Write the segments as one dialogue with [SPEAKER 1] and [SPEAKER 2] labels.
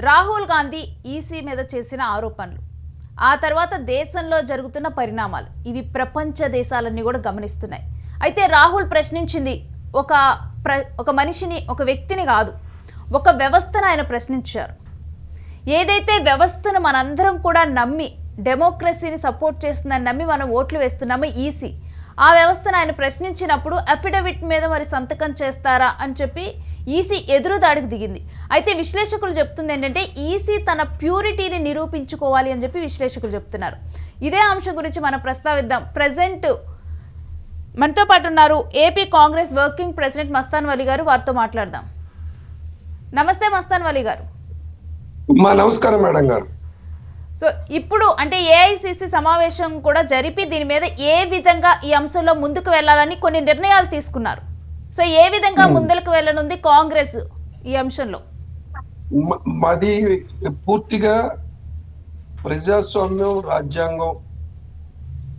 [SPEAKER 1] Rahul Gandhi EC మీద చేసిన ఆరోపణలు. ఆ తర్వాత దేశంలో జరుగుతున్న పరిణామాలు. ఇవి ప్రపంచ దేశాలన్నీ కూడా గమనిస్తున్నాయి. అయితే రాహుల్ ప్రశ్నించింది ఒక ప్ర ఒక మనిషిని ఒక వ్యక్తిని కాదు. ఒక వ్యవస్థను ఆయన ప్రశ్నించారు. ఏదైతే వ్యవస్థను మనందరం కూడా నమ్మి డెమోక్రసీని సపోర్ట్ చేస్తుందని నమ్మి మనం ఓట్లు వేస్తున్నామో ఈసీ. ఆ వ్యవస్థను ఆయన ప్రశ్నించినప్పుడు అఫిడవిట్ మీద మరి సంతకం చేస్తారా అని చెప్పి ఈసీ ఎదురు దాడికి దిగింది. అయితే విశ్లేషకులు చెప్తుంది ఏంటంటే ఈసీ తన ప్యూరిటీని నిరూపించుకోవాలి అని చెప్పి విశ్లేషకులు చెప్తున్నారు. ఇదే అంశం గురించి మనం ప్రస్తావిద్దాం. ప్రజెంట్ మనతో పాటు ఉన్నారు AP Congress working president Mastan Vali garu. వారితో మాట్లాడదాం. నమస్తే మస్తాన్ వలి గారు.
[SPEAKER 2] నమస్కారం మేడం గారు.
[SPEAKER 1] సో ఇప్పుడు అంటే ఏఐసిసి సమావేశం కూడా జరిపి దీని మీద ఏ విధంగా ఈ అంశంలో ముందుకు వెళ్ళాలని కొన్ని నిర్ణయాలు తీసుకున్నారు. సో ఏ విధంగా ముందుకు వెళ్ళనుంది కాంగ్రెస్ ఈ అంశంలో?
[SPEAKER 2] మాది పూర్తిగా ప్రజాస్వామ్యం రాజ్యాంగం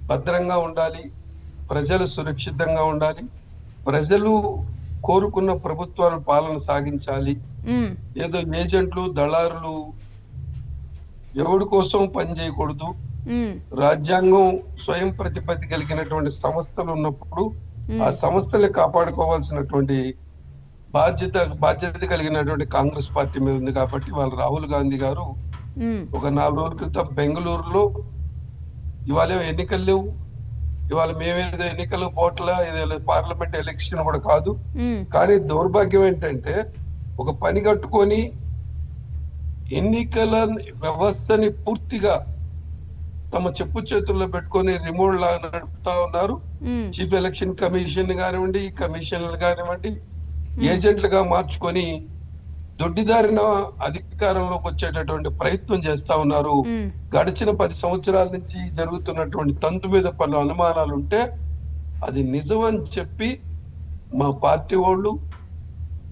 [SPEAKER 2] భద్రంగా ఉండాలి ప్రజలు సురక్షితంగా ఉండాలి ప్రజలు కోరుకున్న ప్రభుత్వాల పాలన సాగించాలి.
[SPEAKER 1] ఉమ్,
[SPEAKER 2] ఏదో ఏజెంట్లు దళారులు ఎవడి కోసం పని చేయకూడదు? రాజ్యాంగం స్వయం ప్రతిపత్తి కలిగినటువంటి సంస్థలు ఉన్నప్పుడు ఆ సంస్థలు కాపాడుకోవాల్సినటువంటి బాధ్యత బాధ్యత కలిగినటువంటి కాంగ్రెస్ పార్టీ మీద ఉంది కాబట్టి వాళ్ళు రాహుల్ గాంధీ గారు ఒక నాలుగు రోజుల క్రితం బెంగళూరులో ఇవాళ ఎన్నికలు లేవు. ఇవాళ మేమేదో ఎన్నికలు పోట్ల పార్లమెంట్ ఎలక్షన్ కూడా కాదు. కానీ దౌర్భాగ్యం ఏంటంటే ఒక పని కట్టుకొని ఎన్నికల వ్యవస్థని పూర్తిగా తమ చెప్పు చేతుల్లో పెట్టుకొని రిమోట్ లాగా నడుపుతా ఉన్నారు. చీఫ్ ఎలక్షన్ కమిషన్ కానివ్వండి కమిషన్లు కానివ్వండి ఏజెంట్లుగా మార్చుకొని దొడ్డిదారిన అధికారంలోకి వచ్చేటటువంటి ప్రయత్నం చేస్తా ఉన్నారు. గడిచిన పది సంవత్సరాల నుంచి జరుగుతున్నటువంటి తంతు మీద పలు అనుమానాలు ఉంటే అది నిజం అని చెప్పి మా పార్టీ వాళ్ళు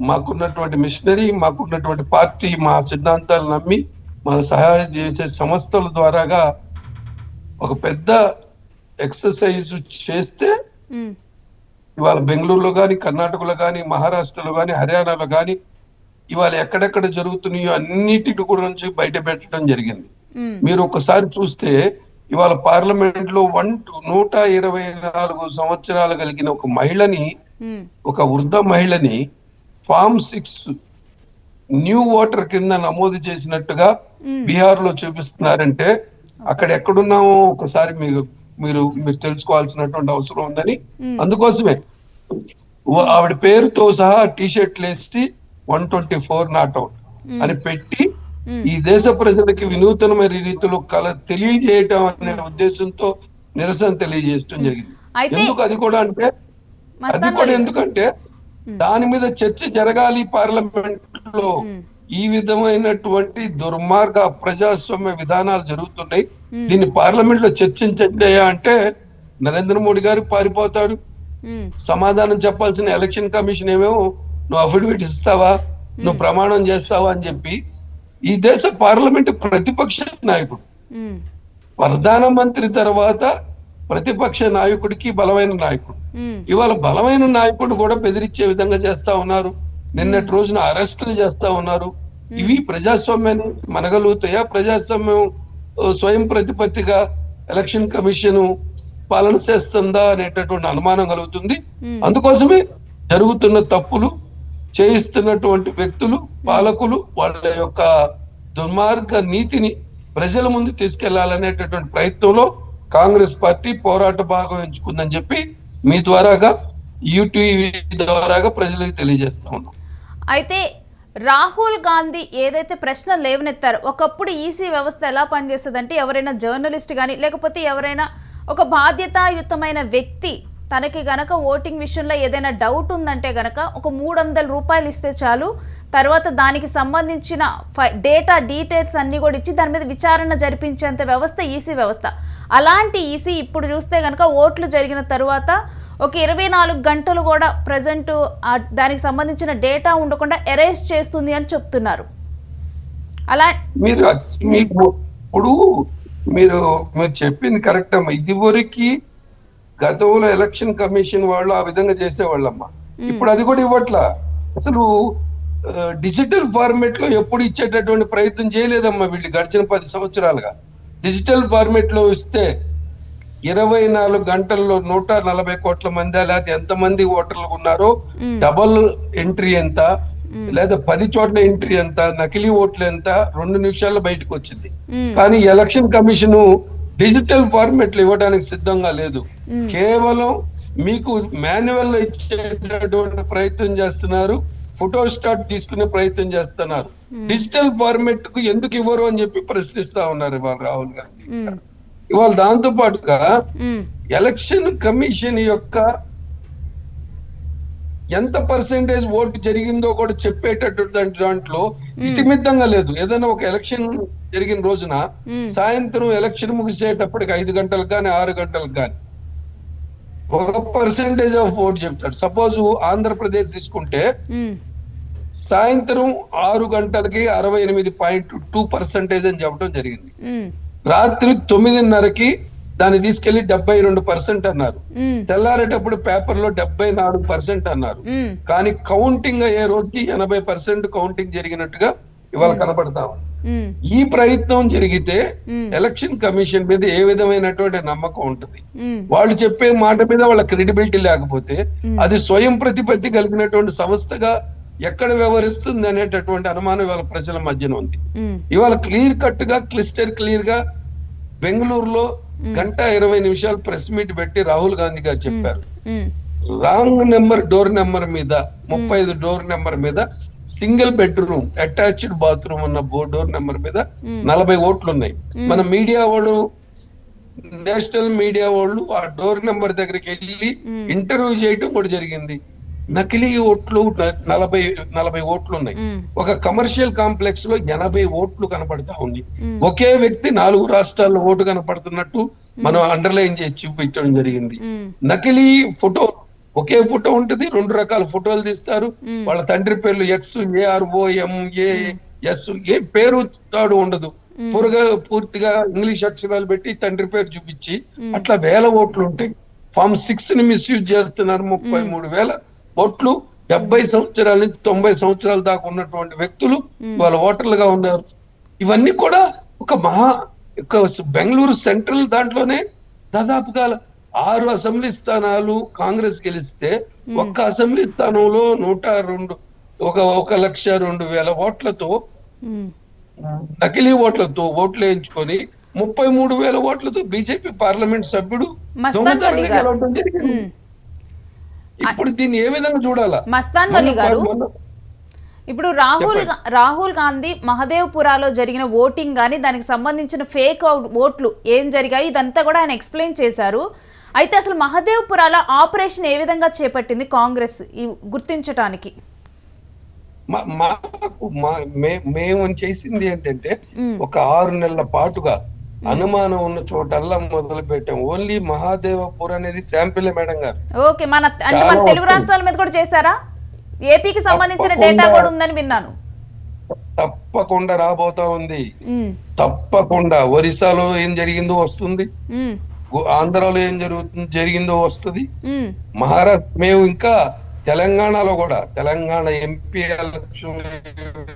[SPEAKER 2] మాకున్నటువంటి మిషనరీ మాకున్నటువంటి పార్టీ మా సిద్ధాంతాలు నమ్మి మా సహాయం చేసే సంస్థల ద్వారాగా ఒక పెద్ద ఎక్సర్సైజ్ చేస్తే ఇవాళ బెంగళూరులో కానీ కర్ణాటకలో కానీ మహారాష్ట్రలో కానీ హర్యానాలో కానీ ఇవాళ ఎక్కడెక్కడ జరుగుతున్నాయో అన్నిటిని కూడా నుంచి బయట పెట్టడం జరిగింది. మీరు ఒకసారి చూస్తే ఇవాళ పార్లమెంట్లో వన్ నూట ఇరవై నాలుగు సంవత్సరాలు కలిగిన ఒక మహిళని ఒక వృద్ధ మహిళని ఫామ్ సిక్స్ న్యూ ఓటర్ కింద నమోదు చేసినట్టుగా బీహార్లో చూపిస్తున్నారంటే అక్కడ ఎక్కడున్నామో ఒకసారి మీరు మీరు మీరు తెలుసుకోవాల్సినటువంటి అవసరం ఉందని అందుకోసమే. ఆవిడ పేరుతో సహా టీ షర్ట్లు వేసి one twenty four not out అని పెట్టి ఈ దేశ ప్రజలకి వినూతనమైన రీతిలో కల తెలియజేయటం అనే ఉద్దేశంతో నిరసన తెలియజేయడం జరిగింది. ఎందుకు అది కూడా అంటే అది కూడా ఎందుకంటే దాని మీద చర్చ జరగాలి పార్లమెంట్లో ఈ విధమైనటువంటి దుర్మార్గ ప్రజాస్వామ్య విధానాలు జరుగుతున్నాయి. దీన్ని పార్లమెంట్లో చర్చించండి అంటే నరేంద్ర మోడీ గారు పారిపోతాడు. సమాధానం చెప్పాల్సిన ఎలక్షన్ కమిషన్ ఏమేమో నువ్వు అఫిడవిట్ ఇస్తావా? నువ్వు ప్రమాణం చేస్తావా అని చెప్పి ఈ దేశ పార్లమెంట్ ప్రతిపక్ష నాయకుడు. ప్రధానమంత్రి తర్వాత ప్రతిపక్ష నాయకుడికి బలమైన నాయకుడు. ఇవాళ బలమైన నాయకుడు కూడా బెదిరించే విధంగా చేస్తా ఉన్నారు. నిన్నటి రోజున అరెస్టులు చేస్తా ఉన్నారు. ఇవి ప్రజాస్వామ్యాన్ని మనగలుగుతాయా? ప్రజాస్వామ్యం స్వయం ప్రతిపత్తిగా ఎలక్షన్ కమిషన్ పాలన చేస్తుందా అనేటటువంటి అనుమానం కలుగుతుంది. అందుకోసమే జరుగుతున్న తప్పులు చేయిస్తున్నటువంటి వ్యక్తులు పాలకులు వాళ్ళ యొక్క దుర్మార్గ నీతిని ప్రజల ముందు తీసుకెళ్ళాలనేటటువంటి ప్రయత్నంలో కాంగ్రెస్ పార్టీ పోరాట భాగం ఎంచుకుందని చెప్పి మీ ద్వారాగా యూటీవీ ద్వారాగా ప్రజలకు తెలియజేస్తా ఉన్నాం.
[SPEAKER 1] అయితే రాహుల్ గాంధీ ఏదైతే ప్రశ్న లేవనెత్తారో ఒకప్పుడు ఈసీ వ్యవస్థ ఎలా పనిచేస్తుందంటే ఎవరైనా జర్నలిస్ట్ కానీ లేకపోతే ఎవరైనా ఒక బాధ్యతాయుతమైన వ్యక్తి తనకి గనక ఓటింగ్ విషయంలో ఏదైనా డౌట్ ఉందంటే గనక ఒక మూడు వందల రూపాయలు ఇస్తే చాలు. తర్వాత దానికి సంబంధించిన డేటా డీటెయిల్స్ అన్నీ కూడా ఇచ్చి దాని మీద విచారణ జరిపించేంత వ్యవస్థ ఈసీ వ్యవస్థ. అలాంటి ఈసీ ఇప్పుడు చూస్తే గనక ఓట్లు జరిగిన తర్వాత ఒక ఇరవై నాలుగు గంటలు కూడా ప్రజెంట్ దానికి సంబంధించిన డేటా ఉండకుండా ఎరేజ్ చేస్తుంది అని చెప్తున్నారు. అలా
[SPEAKER 2] మీరు ఇప్పుడు మీరు మీరు చెప్పింది కరెక్ట్ అమ్మా. ఇదివరకు గతంలో ఎలక్షన్ కమిషన్ వాళ్ళు ఆ విధంగా చేసేవాళ్ళమ్మా. ఇప్పుడు అది కూడా ఇవ్వట్లా. అసలు డిజిటల్ ఫార్మేట్లో ఎప్పుడు ఇచ్చేటటువంటి ప్రయత్నం చేయలేదమ్మా వీళ్ళు గడిచిన పది సంవత్సరాలుగా. డిజిటల్ ఫార్మేట్లో ఇస్తే ఇరవై నాలుగు గంటల్లో నూట నలభై కోట్ల మంది లేకపోతే ఎంత మంది ఓటర్లు ఉన్నారో డబల్ ఎంట్రీ ఎంత లేదా పది చోట్ల ఎంట్రీ ఎంత నకిలీ ఓట్లు ఎంత రెండు నిమిషాల్లో బయటకు వచ్చింది. కానీ ఎలక్షన్ కమిషన్ డిజిటల్ ఫార్మేట్లో ఇవ్వడానికి సిద్ధంగా లేదు. కేవలం మీకు మాన్యువల్లో ఇచ్చేటటువంటి ప్రయత్నం చేస్తున్నారు ఫోటో స్టాట్ తీసుకునే ప్రయత్నం చేస్తున్నారు. డిజిటల్ ఫార్మేట్కు ఎందుకు ఇవ్వరు అని చెప్పి ప్రశ్నిస్తా ఉన్నారు ఇవాళ రాహుల్ గాంధీ. ఇవాళ దాంతో పాటుగా. ఎలక్షన్ కమిషన్ యొక్క ఎంత పర్సెంటేజ్ ఓటు జరిగిందో కూడా చెప్పేటటువంటి దాంట్లో ఇతిమిద్దంగా లేదు. ఏదైనా ఒక ఎలక్షన్ జరిగిన రోజున సాయంత్రం ఎలక్షన్ ముగిసేటప్పటికి ఐదు గంటలకు కానీ ఆరు గంటలకు కానీ ఒక పర్సెంటేజ్ ఆఫ్ ఓట్ చెప్తాడు. సపోజ్ ఆంధ్రప్రదేశ్ తీసుకుంటే. సాయంత్రం ఆరు గంటలకి అరవై ఎనిమిది పాయింట్ టూ పర్సెంటేజ్ అని చెప్పడం జరిగింది. రాత్రి తొమ్మిదిన్నరకి దాన్ని తీసుకెళ్ళి డెబ్బై రెండు పర్సెంట్ అన్నారు. తెల్లారేటప్పుడు పేపర్లో డెబ్బై నాలుగు పర్సెంట్ అన్నారు. కానీ కౌంటింగ్ అయ్యే రోజుకి ఎనభై పర్సెంట్ కౌంటింగ్ జరిగినట్టుగా ఇవాళ.
[SPEAKER 1] మ్మ్.
[SPEAKER 2] ఈ ప్రయత్నం జరిగితే. ఎలక్షన్ కమిషన్ మీద ఏ విధమైనటువంటి నమ్మకం ఉంటుంది. వాళ్ళు చెప్పే మాట మీద వాళ్ళ క్రెడిబిలిటీ లేకపోతే అది స్వయం ప్రతిపత్తి కలిగినటువంటి సంస్థగా ఎక్కడ వ్యవహరిస్తుంది అనేటటువంటి అనుమానం ఇవాళ ప్రజల మధ్యన ఉంది. ఇవాళ క్లియర్ కట్గా క్లిస్టర్ క్లియర్గా బెంగళూరులో గంట ఇరవై నిమిషాలు ప్రెస్ మీట్ పెట్టి రాహుల్ గాంధీ గారు చెప్పారు. రాంగ్ నెంబర్ డోర్ నెంబర్ మీద ముప్పై ఐదు డోర్ నెంబర్ మీద సింగిల్ బెడ్రూమ్ అటాచ్డ్ బాత్రూమ్ ఉన్న డోర్ నెంబర్ మీద నలభై ఓట్లు ఉన్నాయి మన మీడియా వాళ్ళు నేషనల్ మీడియా వాళ్ళు ఆ డోర్ నెంబర్ దగ్గరికి వెళ్ళి ఇంటర్వ్యూ చేయటం కూడా జరిగింది. నకిలీ ఓట్లు నలభై నలభై ఓట్లు ఉన్నాయి. ఒక కమర్షియల్ కాంప్లెక్స్లో ఎనభై ఓట్లు కనపడతా ఉంది ఒకే వ్యక్తి నాలుగు రాష్ట్రాల్లో ఓటు కనపడుతున్నట్టు మనం అండర్లైన్ చేసి చూపించడం జరిగింది. నకిలీ ఫోటో ఒకే ఫోటో ఉంటది రెండు రకాల ఫోటోలు తీస్తారు. వాళ్ళ తండ్రి పేర్లు ex ARO M A S A పేరు తాడు ఉండదు. పూర్గా పూర్తిగా ఇంగ్లీష్ అక్షరాలు పెట్టి తండ్రి పేరు చూపించి అట్లా వేల ఓట్లు ఉంటాయి ఫామ్ సిక్స్ని మిస్యూజ్ చేస్తున్నారు ముప్పై మూడు వేల. ఓట్లు డెబ్బై సంవత్సరాల నుంచి తొంభై సంవత్సరాల దాకా ఉన్నటువంటి వ్యక్తులు వాళ్ళ ఓటర్లుగా ఉన్నారు ఇవన్నీ కూడా ఒక మహా ఒక బెంగళూరు సెంట్రల్ దాంట్లోనే దాదాపుగా ఆరు అసెంబ్లీ స్థానాలు కాంగ్రెస్ గెలిస్తే ఒక్క అసెంబ్లీ స్థానంలో నూట రెండు ఒక ఒక లక్ష రెండు వేల ఓట్లతో. నకిలీ ఓట్లతో ఓట్లు వేయించుకొని ముప్పై మూడు వేల ఓట్లతో బీజేపీ పార్లమెంట్ సభ్యుడు దొంగతనంగా. గెలవడం జరిగింది
[SPEAKER 1] మ్మ్.
[SPEAKER 2] ఇప్పుడు దీన్ని ఏ విధంగా చూడాలా?
[SPEAKER 1] మస్తాన్ వలి గారు ఇప్పుడు రాహుల్ రాహుల్ గాంధీ మహదేవ్పురాలో జరిగిన ఓటింగ్ కానీ దానికి సంబంధించిన ఫేక్ ఓట్లు ఏం జరిగాయి ఇదంతా కూడా ఆయన ఎక్స్ప్లెయిన్ చేశారు. అయితే అసలు మహదేవ్పురాల ఆపరేషన్ ఏ విధంగా చేపట్టింది కాంగ్రెస్ ఈ గుర్తించటానికి?
[SPEAKER 2] మేము చేసింది ఏంటంటే ఒక ఆరు నెలల పాటుగా అనుమానం ఉన్న చోటల్లా మొదలు పెట్టాం ఓన్లీ మహాదేవపూర్ అనేది శాంపిల్ మేడం గారు.
[SPEAKER 1] ఓకే మన అంటే మన తెలుగు. రాష్ట్రాల మీద కూడా చేశారా? ఏపీకి సంబంధించిన. డేటా కూడా ఉందని విన్నాను.
[SPEAKER 2] తప్పకుండా రాబోతా ఉంది.
[SPEAKER 1] ఉమ్,
[SPEAKER 2] తప్పకుండా. ఒరిస్సాలో ఏం జరిగిందో వస్తుంది. గు- ఆంధ్రాలో ఏం జరుగుతుంది జరిగిందో వస్తుంది. మహారాష్ట్ర మేము ఇంకా తెలంగాణలో కూడా తెలంగాణ ఎంపీ ఎలక్షన్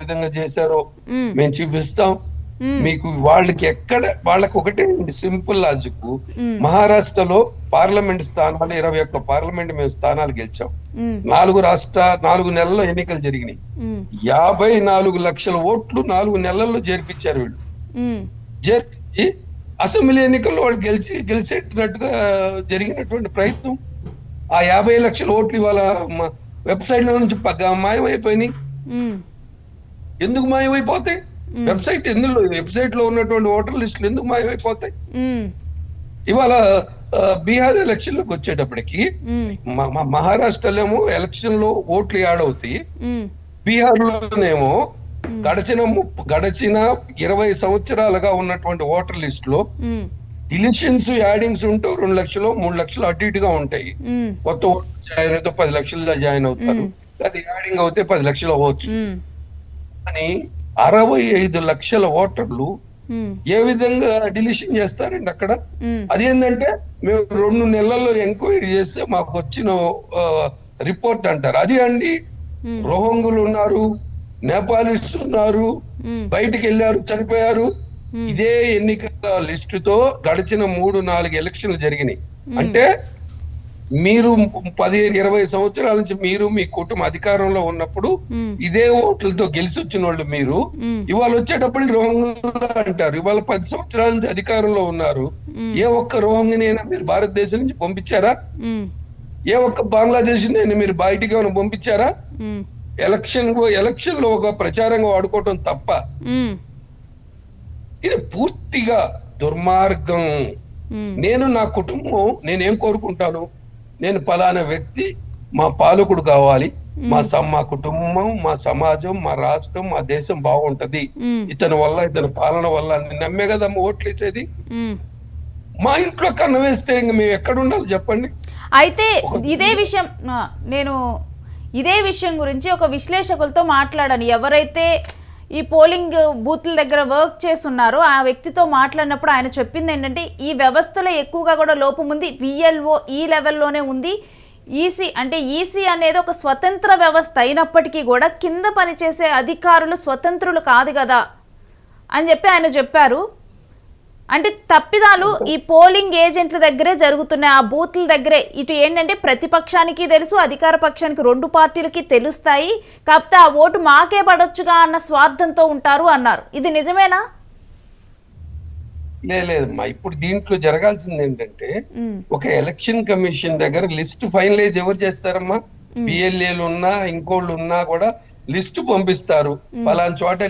[SPEAKER 2] విధంగా చేశారో మేము చూపిస్తాం. మీకు వాళ్ళకి ఎక్కడ వాళ్ళకి ఒకటే సింపుల్ లాజిక్. మహారాష్ట్రలో పార్లమెంట్ స్థానాలు ఇరవై ఒక్క పార్లమెంట్ మేము స్థానాలు గెలిచాం. నాలుగు రాష్ట్ర నాలుగు నెలల్లో ఎన్నికలు జరిగినాయి. యాభై నాలుగు లక్షల ఓట్లు నాలుగు నెలల్లో జరిపించారు వీళ్ళు.
[SPEAKER 1] ఉమ్,
[SPEAKER 2] జరిపి అసెంబ్లీ ఎన్నికల్లో వాళ్ళు గెలిచి గెలిచేటట్టుగా జరిగినటువంటి ప్రయత్నం. ఆ యాభై లక్షల ఓట్లు ఇవాళ వెబ్సైట్లో నుంచి మాయమైపోయినాయి. ఎందుకు మాయమైపోతాయి? వెబ్సైట్ ఎందులో వెబ్సైట్లో ఉన్నటువంటి ఓటర్ లిస్టులు ఎందుకు మాయమైపోతాయి?
[SPEAKER 1] ఉమ్,
[SPEAKER 2] ఇవాళ బీహార్ ఎలక్షన్లోకి వచ్చేటప్పటికి మ- మహారాష్ట్రలో ఎలక్షన్లో ఓట్లు యాడ్ అవుతాయి
[SPEAKER 1] ఉమ్,
[SPEAKER 2] బీహార్ లోనేమో గడిచిన గడిచిన ఇరవై సంవత్సరాలుగా ఉన్నటువంటి ఓటర్
[SPEAKER 1] లిస్ట్లో
[SPEAKER 2] డిలిషన్స్ యాడింగ్స్ ఉంటూ రెండు లక్షలు మూడు లక్షలు అటు ఇటుగా ఉంటాయి. కొత్త ఓటర్ జాయిన్ అయితే పది లక్షలు జాయిన్ అవుతారు. అది యాడింగ్ అవుతే పది లక్షలు అవ్వచ్చు. కానీ అరవై ఐదు లక్షల ఓటర్లు ఏ విధంగా డిలిషన్ చేస్తారండి అక్కడ?
[SPEAKER 1] ఉమ్,
[SPEAKER 2] అదేంటంటే మేము రెండు నెలల్లో ఎంక్వైరీ చేస్తే మాకు వచ్చిన రిపోర్ట్ అంటారు. అది అండి రోహంగులు ఉన్నారు నేపాలిస్ ఉన్నారు. బయటికి వెళ్ళారు చనిపోయారు. ఇదే ఎన్నికల లిస్టుతో గడిచిన మూడు నాలుగు ఎలక్షన్లు జరిగినాయి. అంటే మీరు పదిహేను ఇరవై సంవత్సరాల నుంచి మీరు మీ కుటుంబ అధికారంలో ఉన్నప్పుడు. ఇదే ఓట్లతో గెలిచి వచ్చిన వాళ్ళు మీరు. ఇవాళ వచ్చేటప్పటికి రోహంగా అంటారు ఇవాళ పది సంవత్సరాల నుంచి అధికారంలో ఉన్నారు ఏ ఒక్క రోహంగినైనా మీరు భారతదేశం నుంచి పంపించారా. ఏ ఒక్క బంగ్లాదేశ్ నేను మీరు బయటికి ఏమైనా పంపించారా. ఎలక్షన్ ఎలక్షన్లో ఒక ప్రచారంగా వాడుకోవటం తప్ప. ఇది పూర్తిగా దుర్మార్గం. నేను నా కుటుంబం నేనేం కోరుకుంటాను నేను పలానా వ్యక్తి మా పాలకుడు కావాలి. మా మా కుటుంబం మా సమాజం మా రాష్ట్రం మా దేశం బాగుంటది. ఇతని వల్ల ఇతని పాలన వల్ల నమ్మే కదమ్మా ఓట్లు వేసేది. మా ఇంట్లో కన్ను వేస్తే ఇంక మేము ఎక్కడ ఉండాలి చెప్పండి?
[SPEAKER 1] అయితే ఇదే విషయం నేను ఇదే విషయం గురించి ఒక విశ్లేషకులతో మాట్లాడాను. ఎవరైతే ఈ పోలింగ్ బూత్ల దగ్గర వర్క్ చేస్తున్నారు. ఆ వ్యక్తితో మాట్లాడినప్పుడు ఆయన చెప్పింది ఏంటంటే ఈ వ్యవస్థలో ఎక్కువగా కూడా లోపం ఉంది. విఎల్ఓ ఈ లెవెల్లోనే ఉంది. ఈసీ అంటే ఈసీ అనేది ఒక స్వతంత్ర వ్యవస్థ అయినప్పటికీ కూడా కింద పనిచేసే అధికారులు స్వతంత్రులు కాదు కదా అని చెప్పి ఆయన చెప్పారు. అంటే తప్పిదాలు ఈ పోలింగ్ ఏజెంట్ల దగ్గరే జరుగుతున్నాయి. ఆ బూత్ల దగ్గరే. ఇటు ఏంటంటే ప్రతిపక్షానికి తెలుసు అధికార పక్షానికి రెండు పార్టీలకి తెలుస్తాయి. కాకపోతే ఆ ఓటు మాకే పడొచ్చుగా అన్న స్వార్థంతో ఉంటారు అన్నారు. ఇది నిజమేనా?
[SPEAKER 2] లేదమ్మా ఇప్పుడు దీంట్లో జరగాల్సింది ఏంటంటే ఒక ఎలక్షన్ కమిషన్ దగ్గర లిస్ట్ ఫైనలైజ్ ఎవరు చేస్తారమ్మా? పిఎల్ఏలు ఉన్నా ఇంకోళ్ళు ఉన్నా కూడా లిస్ట్ పంపిస్తారు. పలానా చోట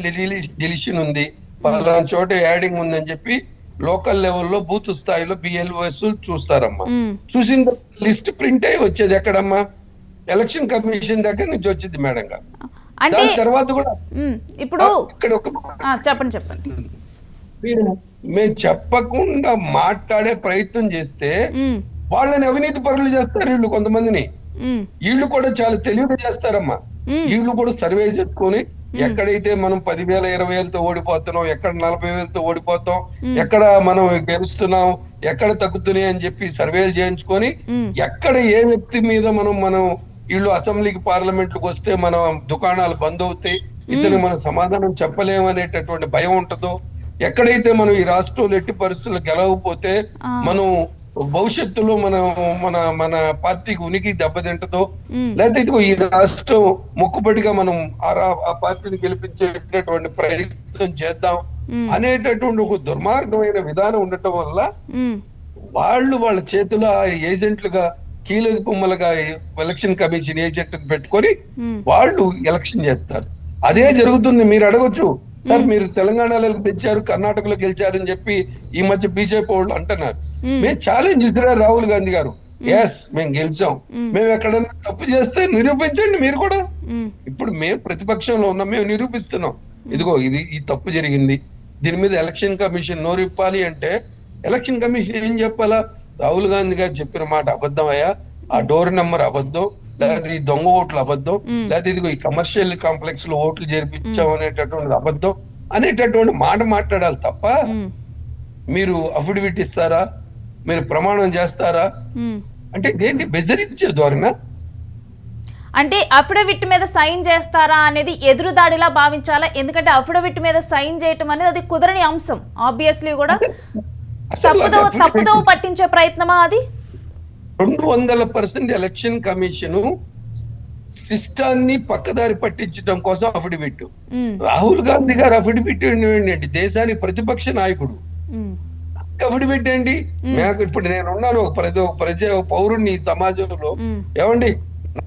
[SPEAKER 2] డిలిషన్ ఉంది. పలానా చోట యాడింగ్ ఉందని చెప్పి లోకల్ లెవెల్లో బూత్ స్థాయిలో బిఎల్ఓఎస్ చూస్తారమ్మా. చూసిన లిస్ట్ ప్రింట్ అయ్యి వచ్చేది ఎక్కడమ్మా? ఎలక్షన్ కమిషన్ దగ్గర నుంచి వచ్చింది మేడం గారు.
[SPEAKER 1] అంటే
[SPEAKER 2] తర్వాత కూడా
[SPEAKER 1] ఇప్పుడు
[SPEAKER 2] ఇక్కడ ఒక
[SPEAKER 1] చెప్పండి చెప్పండి.
[SPEAKER 2] మేము చెప్పకుండా మాట్లాడే ప్రయత్నం చేస్తే వాళ్ళని అవినీతి పరులు చేస్తారు వీళ్ళు కొంతమందిని. వీళ్ళు కూడా చాలా తెలివిగా చేస్తారమ్మా. వీళ్ళు కూడా సర్వే చేసుకొని ఎక్కడైతే మనం పదివేల ఇరవై వేలతో ఓడిపోతున్నాం ఎక్కడ నలభై వేలతో ఓడిపోతాం ఎక్కడ మనం గెలుస్తున్నాం ఎక్కడ తగ్గుతున్నాయి అని చెప్పి సర్వేలు చేయించుకొని. ఎక్కడ ఏ వ్యక్తి మీద మనం మనం వీళ్ళు అసెంబ్లీకి పార్లమెంట్కు వస్తే మన దుకాణాలు బంద్ అవుతాయి ఇతను మనం సమాధానం చెప్పలేమనేటటువంటి భయం ఉంటుందో ఎక్కడైతే మనం ఈ రాష్ట్రంలో ఎట్టి పరిస్థితుల్లో గెలవకపోతే మనం భవిష్యత్తులో మనం మన మన పార్టీకి ఉనికి దెబ్బతింటదో. లేకపోతే ఇదిగో ఈ రాష్ట్రం మొక్కుబడిగా మనం ఆ పార్టీని గెలిపించేటటువంటి ప్రయత్నం చేద్దాం అనేటటువంటి ఒక దుర్మార్గమైన విధానం ఉండటం వల్ల వాళ్ళు వాళ్ళ చేతిలో ఏజెంట్లుగా కీలక బొమ్మలుగా ఎలక్షన్ కమిషన్ ఏజెంట్ పెట్టుకొని. వాళ్ళు ఎలక్షన్ చేస్తారు అదే జరుగుతుంది మీరు అడగొచ్చు సార్ మీరు తెలంగాణలో గెలిచారు కర్ణాటకలో గెలిచారని చెప్పి ఈ మధ్య బీజేపీ వాళ్ళు అంటున్నారు. మేము. ఛాలెంజ్ ఇస్తున్నా రాహుల్ గాంధీ గారు? ఎస్ మేము గెలిచాం. మేము. ఎక్కడన్నా తప్పు చేస్తే నిరూపించండి మీరు కూడా. ఇప్పుడు మేము ప్రతిపక్షంలో ఉన్నాం మేము నిరూపిస్తున్నాం. ఇదిగో ఇది ఈ తప్పు జరిగింది. దీని మీద ఎలక్షన్ కమిషన్ నోరిప్పాలి అంటే ఎలక్షన్ కమిషన్ ఏం చెప్పాలా? రాహుల్ గాంధీ గారు చెప్పిన మాట అబద్ధం అయ్యా. ఆ డోర్ నెంబర్ అబద్ధం. లేదా ఈ దొంగ ఓట్లు అబద్ధం లేదా ఇదిగో ఈ కమర్షియల్ కాంప్లెక్స్లో ఓట్లు జరిపించాం అనేటటువంటిది అబద్ధం అనేటటువంటి మాట మాట్లాడాలి తప్ప మీరు అఫిడవిట్ ఇస్తారా? మీరు ప్రమాణం చేస్తారా. అంటే దేన్ని బెదిరించే ధోరణా
[SPEAKER 1] అంటే అఫిడవిట్ మీద సైన్ చేస్తారా అనేది ఎదురుదాడిలా భావించాలా? ఎందుకంటే అఫిడవిట్ మీద సైన్ చేయటం అనేది అది కుదరని అంశం. ఆబ్వియస్లీ కూడా
[SPEAKER 2] affidavit-
[SPEAKER 1] తప్పుదోవ పట్టించే ప్రయత్నమా అది?
[SPEAKER 2] రెండు వందల పర్సెంట్ ఎలక్షన్ కమిషన్ సిస్టాన్ని పక్కదారి పట్టించడం కోసం అఫిడవిట్. రాహుల్ గాంధీ గారు అఫిడవిట్ ఏంటండి దేశానికి ప్రతిపక్ష నాయకుడు. అఫిడవిట్ ఏంటి? నాకు ఇప్పుడు నేను ఉన్నాను ఒక ప్రజ ఒక ప్రజ సమాజంలో. ఏమండి?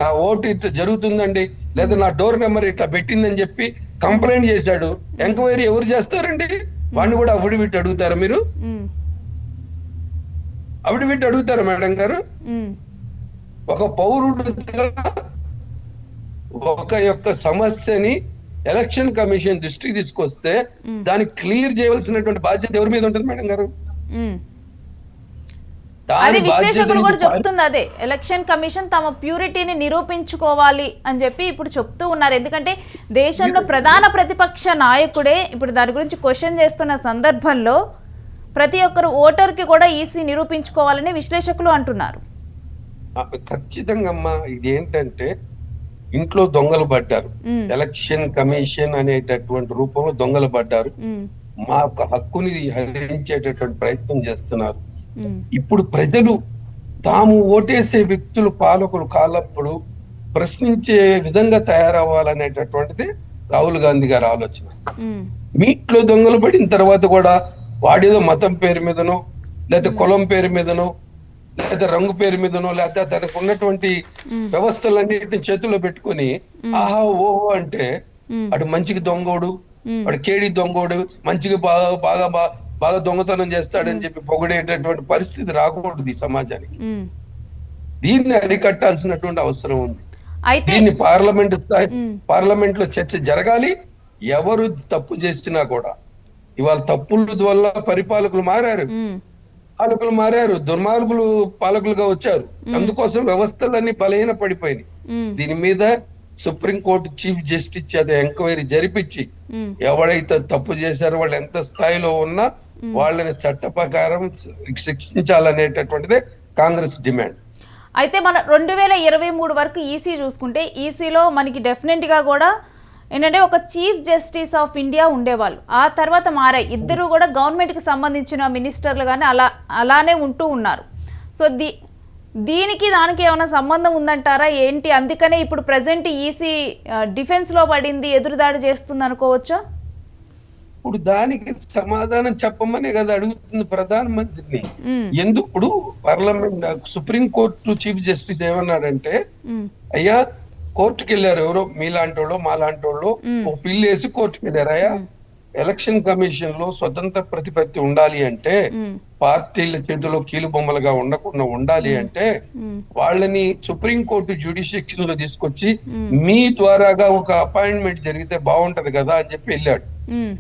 [SPEAKER 2] నా ఓటు ఇట్లా జరుగుతుందండి? లేదా నా డోర్ నెంబర్ ఇట్లా పెట్టిందని చెప్పి కంప్లైంట్ చేశాడు. ఎంక్వైరీ ఎవరు చేస్తారండి? వాడిని కూడా అఫిడవిట్ అడుగుతారా మీరు?
[SPEAKER 1] ఉమ్,
[SPEAKER 2] అఫిడవిట్ అడుగుతారా మేడం గారు. ఒక పౌరుడుగా ఒక యొక్క సమస్యని ఎలక్షన్ కమిషన్ దృష్టికి తీసుకొస్తే దాన్ని క్లియర్ చేయవలసినటువంటి బాధ్యత ఎవరి మీద ఉంటుంది మేడం గారు?
[SPEAKER 1] అది విశ్లేషకులు కూడా చెప్తుంది అదే. ఎలక్షన్ కమిషన్ తమ ప్యూరిటీని నిరూపించుకోవాలి అని చెప్పి ఇప్పుడు చెప్తూ ఉన్నారు. ఎందుకంటే దేశంలో ప్రధాన ప్రతిపక్ష నాయకుడే ఇప్పుడు దాని గురించి క్వశ్చన్ చేస్తున్న సందర్భంలో ప్రతి ఒక్కరు ఓటర్కి కూడా ఈసీ నిరూపించుకోవాలని విశ్లేషకులు అంటున్నారు
[SPEAKER 2] ఖచ్చితంగా అమ్మా ఇది ఏంటంటే ఇంట్లో దొంగలు పడ్డారు. ఎలక్షన్ కమిషన్ అనేటటువంటి రూపంలో దొంగలు పడ్డారు. మా యొక్క హక్కుని హరించేటటువంటి ప్రయత్నం చేస్తున్నారు. ఇప్పుడు ప్రజలు తాము ఓటేసే వ్యక్తులు పాలకులు కాలప్పుడు ప్రశ్నించే విధంగా తయారవ్వాలనేటటువంటిది రాహుల్ గాంధీ గారి ఆలోచన. మీట్లో దొంగలు పడిన తర్వాత కూడా వాడేదో మతం పేరు మీదనో లేదా కులం పేరు మీదనో లేదా రంగు పేరు మీదనో లేదా తనకు ఉన్నటువంటి వ్యవస్థలన్నిటిని చేతిలో పెట్టుకొని ఆహా ఓహో అంటే వాడు మంచికి దొంగోడు వాడు కేడి దొంగోడు మంచిగా బాగా బాగా బాగా దొంగతనం చేస్తాడని చెప్పి పొగిడేటటువంటి పరిస్థితి రాకూడదు ఈ సమాజానికి. దీన్ని అరికట్టాల్సినటువంటి అవసరం ఉంది. దీన్ని పార్లమెంట్ స్థాయి పార్లమెంట్లో చర్చ జరగాలి. ఎవరు తప్పు చేసినా కూడా ఇవాళ తప్పుల వల్ల పరిపాలకులు మారారు. పాలకులు మారారు దుర్మార్గులు పాలకులుగా వచ్చారు అందుకోసం వ్యవస్థలన్నీ బలహీన పడిపోయినాయి. దీని మీద సుప్రీంకోర్టు చీఫ్ జస్టిస్ చేత ఎంక్వైరీ జరిపించి. ఎవడైతే తప్పు చేశారో వాళ్ళు ఎంత స్థాయిలో ఉన్నా వాళ్ళని చట్ట ప్రకారం శిక్షించాలనేటటువంటిదే కాంగ్రెస్ డిమాండ్
[SPEAKER 1] అయితే మన రెండు వేల ఇరవై మూడు వరకు ఈసీ చూసుకుంటే ఈసీలో మనకి డెఫినెట్గా కూడా ఏంటంటే ఒక చీఫ్ జస్టిస్ ఆఫ్ ఇండియా ఉండేవాళ్ళు. ఆ తర్వాత మారాయి. ఇద్దరు కూడా గవర్నమెంట్కి సంబంధించిన మినిస్టర్లు కానీ అలా అలానే ఉంటూ ఉన్నారు. సో దీ దీనికి దానికి ఏమైనా సంబంధం ఉందంటారా? ఏంటి? అందుకనే ఇప్పుడు ప్రజెంట్ ఈసీ డిఫెన్స్లో పడింది ఎదురుదాడి చేస్తుంది అనుకోవచ్చా?
[SPEAKER 2] ఇప్పుడు దానికి సమాధానం చెప్పమనే కదా అడుగుతుంది ప్రధానమంత్రిని. ఎందుకు parliament supreme court chief justice ఏమన్నాడంటే. అయ్యా కోర్టుకి వెళ్ళారు ఎవరో మీలాంటి వాళ్ళు మాలాంటి వాళ్ళు ఒక పిల్లి వేసి కోర్టుకి వెళ్ళారు అయ్యా ఎలక్షన్ కమిషన్లో స్వతంత్ర ప్రతిపత్తి ఉండాలి అంటే. పార్టీల చేతిలో కీలు బొమ్మలుగా ఉండకుండా ఉండాలి అంటే. వాళ్ళని సుప్రీం కోర్టు జ్యుడిషియక్షన్లో తీసుకొచ్చి మీ ద్వారాగా ఒక అపాయింట్మెంట్ జరిగితే బాగుంటది కదా అని చెప్పి వెళ్ళాడు.
[SPEAKER 1] మ్మ్.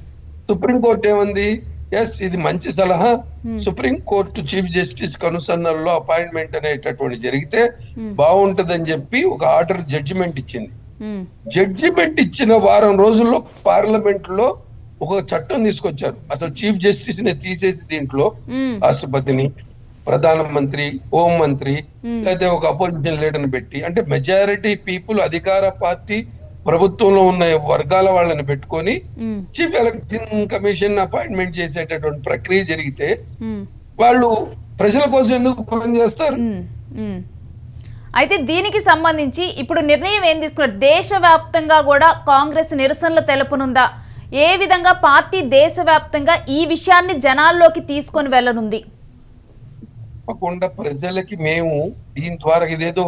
[SPEAKER 2] సుప్రీం కోర్టు ఏమంది? ఎస్ ఇది మంచి సలహా. సుప్రీం కోర్టు చీఫ్ జస్టిస్ కనుసన్నల్లో అపాయింట్మెంట్ అనేటటువంటి జరిగితే బాగుంటదని చెప్పి ఒక ఆర్డర్ జడ్జిమెంట్ ఇచ్చింది. జడ్జిమెంట్ ఇచ్చిన వారం రోజుల్లో పార్లమెంట్లో ఒక చట్టం తీసుకొచ్చారు. అసలు చీఫ్ జస్టిస్ని తీసేసి దీంట్లో
[SPEAKER 1] మ్మ్.
[SPEAKER 2] రాష్ట్రపతిని ప్రధానమంత్రి హోం మంత్రి లేదా ఒక అపోజిషన్ లీడర్ పెట్టి అంటే మెజారిటీ పీపుల్ అధికార పార్టీ ప్రభుత్వంలో ఉన్న వర్గాల వాళ్ళని పెట్టుకొని. చీఫ్ ఎలక్షన్ కమిషన్ అపాయింట్మెంట్ చేసేటటువంటి ప్రక్రియ జరిగితే. వాళ్ళు ప్రజల కోసం ఎందుకు పనిచేస్తారు.
[SPEAKER 1] అయితే దీనికి సంబంధించి ఇప్పుడు నిర్ణయం ఏం తీసుకున్నారు దేశవ్యాప్తంగా కూడా కాంగ్రెస్ నిరసనలు తెలుపనుందా ఏ విధంగా పార్టీ దేశవ్యాప్తంగా ఈ విషయాన్ని జనాల్లోకి తీసుకొని వెళ్ళనుంది
[SPEAKER 2] తప్పకుండా ప్రజలకి మేము దీని ద్వారా ఇదేదో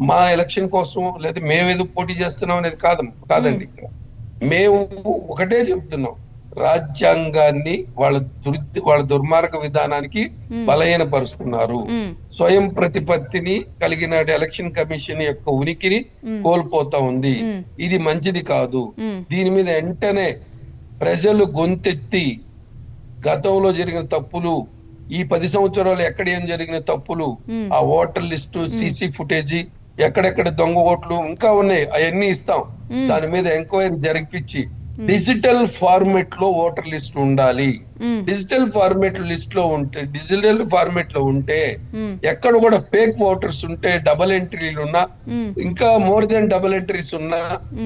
[SPEAKER 2] మా ఎలక్షన్ కోసం లేదా మేమేదో పోటీ చేస్తున్నాం అనేది కాదు కాదండి. మేము. ఒకటే చెప్తున్నాం. రాజ్యాంగాన్ని వాళ్ళ దుర్ది వాళ్ళ దుర్మార్గ విధానానికి బలహీనపరుస్తున్నారు.
[SPEAKER 1] మ్మ్.
[SPEAKER 2] స్వయం ప్రతిపత్తిని కలిగిన ఎలక్షన్ కమిషన్ యొక్క ఉనికిని కోల్పోతా ఉంది. ఇది మంచిది కాదు.
[SPEAKER 1] మ్మ్.
[SPEAKER 2] దీని మీద వెంటనే ప్రజలు గొంతెత్తి గతంలో జరిగిన తప్పులు ఈ పది సంవత్సరాలు ఎక్కడ ఏం జరిగిన తప్పులు ఆ ఓటర్ లిస్టు సీసీ ఫుటేజీ ఎక్కడెక్కడ దొంగ ఓట్లు ఇంకా ఉన్నాయి అవన్నీ ఇస్తాం. దాని మీద ఎంక్వైరీ జరిపించి డిజిటల్ ఫార్మెట్లో ఓటర్ లిస్ట్ ఉండాలి. డిజిటల్ ఫార్మెట్ లిస్ట్లో ఉంటే డిజిటల్ ఫార్మెట్లో ఉంటే ఎక్కడ కూడా ఫేక్ ఓటర్స్ ఉంటే డబల్ ఎంట్రీలు ఉన్నా. ఇంకా మోర్ దెన్ డబల్ ఎంట్రీస్ ఉన్నా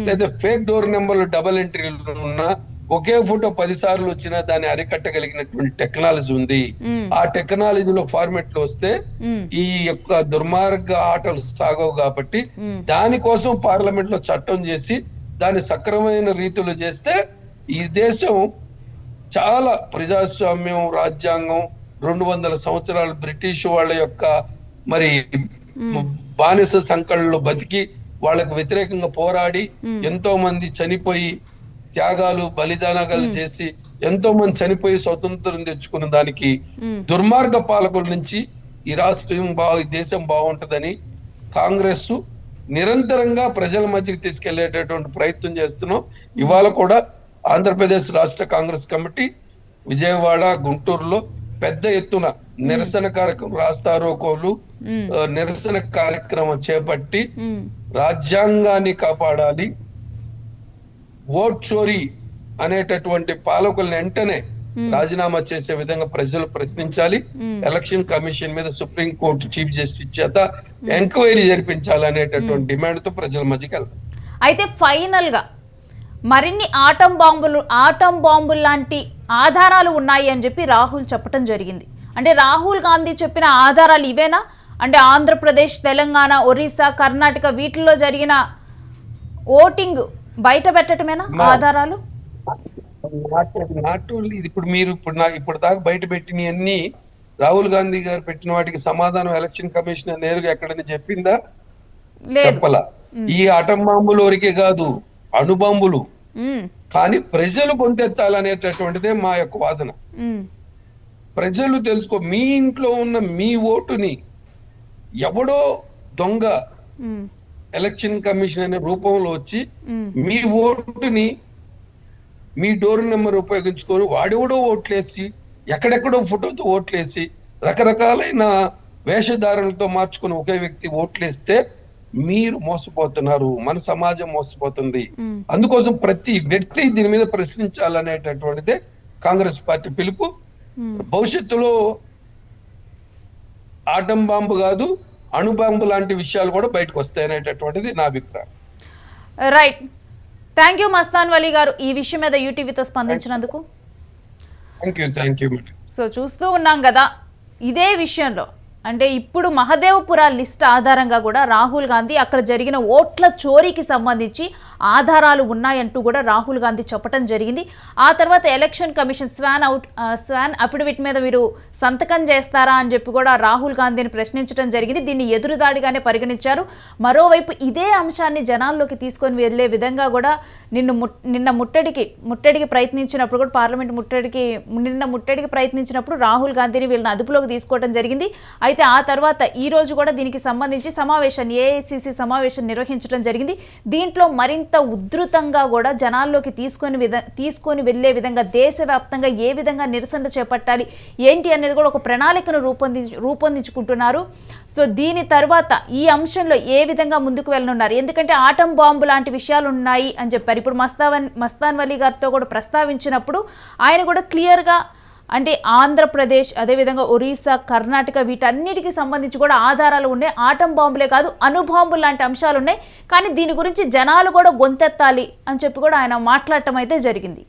[SPEAKER 2] లేదా ఫేక్ డోర్ నెంబర్లు డబల్ ఎంట్రీలు ఉన్నా ఒకే ఫోటో పది సార్లు వచ్చినా దాన్ని అరికట్టగలిగినటువంటి టెక్నాలజీ ఉంది. ఆ టెక్నాలజీలో ఫార్మెట్లో వస్తే. ఈ యొక్క దుర్మార్గ ఆటలు సాగవు కాబట్టి. దానికోసం పార్లమెంట్లో చట్టం చేసి దాన్ని సక్రమైన రీతిలో చేస్తే ఈ దేశం చాలా ప్రజాస్వామ్యం రాజ్యాంగం రెండు వందల సంవత్సరాలు బ్రిటిష్ వాళ్ళ యొక్క మరి బానిస సంకళ్ళలో బతికి వాళ్ళకు వ్యతిరేకంగా పోరాడి ఎంతో మంది చనిపోయి త్యాగాలు బలిదానాలు చేసి ఎంతో మంది చనిపోయి స్వతంత్రం తెచ్చుకున్న దానికి దుర్మార్గ పాలకుల నుంచి ఈ రాష్ట్రం బా ఈ దేశం బాగుంటదని కాంగ్రెస్ నిరంతరంగా ప్రజల మధ్యకి తీసుకెళ్ళేటటువంటి ప్రయత్నం చేస్తున్నాం. ఇవాళ కూడా ఆంధ్రప్రదేశ్ రాష్ట్ర కాంగ్రెస్ కమిటీ విజయవాడ గుంటూరులో పెద్ద ఎత్తున నిరసన కార్యక్రమం రాస్తారోకోలు నిరసన కార్యక్రమం చేపట్టి. రాజ్యాంగాన్ని కాపాడాలి. ఓట్ చోరీ అనేటటువంటి పాలకుల్ని వెంటనే రాజీనామా చేసే విధంగా ప్రజలు ప్రశ్నించాలి. ఎలక్షన్ కమిషన్ మీద సుప్రీం కోర్టు చీఫ్ జస్టిస్ చేత ఎంక్వైరీ జరిపించాలనేటటువంటి డిమాండ్తో ప్రజల మధ్యకి
[SPEAKER 1] అయితే ఫైనల్గా మరిన్ని ఆటం బాంబులు ఆటం బాంబులు లాంటి ఆధారాలు ఉన్నాయి అని చెప్పి రాహుల్ చెప్పడం జరిగింది. అంటే రాహుల్ గాంధీ చెప్పిన ఆధారాలు ఇవేనా? అంటే ఆంధ్రప్రదేశ్ తెలంగాణ ఒరిస్సా కర్ణాటక వీటిల్లో జరిగిన ఓటింగ్ బయట పెట్టడమేనా ఆధారాలు?
[SPEAKER 2] నాట్ ఓన్లీ ఇప్పుడు మీరు ఇప్పుడు నా ఇప్పుడు దాకా బయట పెట్టిన అన్ని రాహుల్ గాంధీ గారు పెట్టిన వాటికి సమాధానం ఎలక్షన్ కమిషన్ నేరుగా ఎక్కడైనా చెప్పిందా? చెప్పలా. ఈ అటం బాంబులు వరకే కాదు అణుబాంబులు కానీ ప్రజలు గొంతెత్తాలనేటటువంటిదే మా యొక్క వాదన. ప్రజలు తెలుసుకో మీ ఇంట్లో ఉన్న మీ ఓటుని ఎవడో దొంగ ఎలక్షన్ కమిషన్ అనే రూపంలో వచ్చి మీ ఓటుని మీ డోర్ నెంబర్ ఉపయోగించుకొని వాడెవడో ఓట్లేసి ఎక్కడెక్కడో ఫోటోతో ఓట్లేసి రకరకాలైన వేషధారణలతో మార్చుకుని ఒకే వ్యక్తి ఓట్లేస్తే మీరు మోసపోతున్నారు మన సమాజం మోసపోతుంది. అందుకోసం ప్రతి వ్యక్తి దీని మీద ప్రశ్నించాలనేటటువంటిదే కాంగ్రెస్ పార్టీ పిలుపు. భవిష్యత్తులో ఆటం బాంబు కాదు అణు బాంబు లాంటి విషయాలు కూడా బయటకు వస్తాయనేటటువంటిది నా అభిప్రాయం.
[SPEAKER 1] Right. Thank you Mastan Vali garu ఈ విషయం మీద యూటీవీతో స్పందించినందుకు.
[SPEAKER 2] Thank you thank you
[SPEAKER 1] so చూస్తూ ఉన్నాం కదా ఇదే విషయంలో అంటే ఇప్పుడు మహదేవ్పుర లిస్ట్ ఆధారంగా కూడా రాహుల్ గాంధీ అక్కడ జరిగిన ఓట్ల చోరీకి సంబంధించి ఆధారాలు ఉన్నాయంటూ కూడా రాహుల్ గాంధీ చెప్పడం జరిగింది. ఆ తర్వాత election commission sworn out sworn affidavit మీద మీరు సంతకం చేస్తారా అని చెప్పి కూడా రాహుల్ గాంధీని ప్రశ్నించడం జరిగింది. దీన్ని ఎదురుదాడిగానే పరిగణించారు. మరోవైపు ఇదే అంశాన్ని జనాల్లోకి తీసుకొని వెళ్ళే విధంగా కూడా నిన్ను నిన్న ముట్టడికి ముట్టడికి ప్రయత్నించినప్పుడు కూడా పార్లమెంట్ ముట్టడికి నిన్న ముట్టడికి ప్రయత్నించినప్పుడు రాహుల్ గాంధీని వీళ్ళని అదుపులోకి తీసుకోవడం జరిగింది. అయితే ఆ తర్వాత ఈ రోజు కూడా దీనికి సంబంధించి సమావేశాన్ని ఏఐసిసి సమావేశం నిర్వహించడం జరిగింది. దీంట్లో మరింత ఉధృతంగా కూడా జనాల్లోకి తీసుకొని విధ తీసుకొని వెళ్ళే విధంగా దేశవ్యాప్తంగా ఏ విధంగా నిరసన చేపట్టాలి ఏంటి అనేది కూడా ఒక ప్రణాళికను రూపొందించు రూపొందించుకుంటున్నారు. సో దీని తర్వాత ఈ అంశంలో ఏ విధంగా ముందుకు వెళ్ళనున్నారు? ఎందుకంటే ఆటం బాంబు లాంటి విషయాలు ఉన్నాయి అని చెప్పారు. ఇప్పుడు మస్తావన్ మస్తాన్ వలీ గారితో కూడా ప్రస్తావించినప్పుడు ఆయన కూడా క్లియర్గా అంటే ఆంధ్రప్రదేశ్ అదేవిధంగా ఒరిస్సా కర్ణాటక వీటన్నిటికీ సంబంధించి కూడా ఆధారాలు ఉన్నాయి. ఆటం బాంబులే కాదు అణుబాంబులు లాంటి అంశాలు ఉన్నాయి కానీ దీని గురించి జనాలు కూడా గొంతెత్తాలి అని చెప్పి కూడా ఆయన మాట్లాడటం అయితే జరిగింది.